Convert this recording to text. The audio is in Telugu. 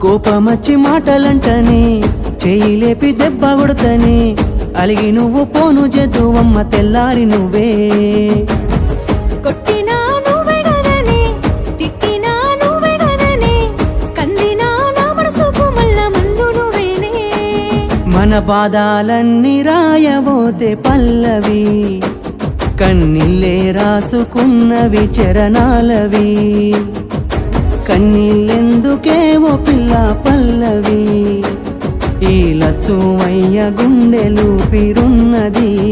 కోపమచ్చి మాటలంటని చెయ్యి లేపి దెబ్బ కొడతని అలిగి నువ్వు పోను జదువమ్మ తెల్లారి నువ్వే. కొట్టినా నువ్వే గదనే తిట్టినా నువ్వే గదనే కందినా నా మనసుకు మల్ల మందు నువ్వేనే. మన పాదాలన్నీ రాయబోతే పల్లవి కన్నీళ్ళే రాసుకున్నవి చరణాలవి. కన్నీళ్ళెందుకేవో పిల్ల పల్లవి? ఈ లచ్చువయ్య గుండెలు పిరున్నది.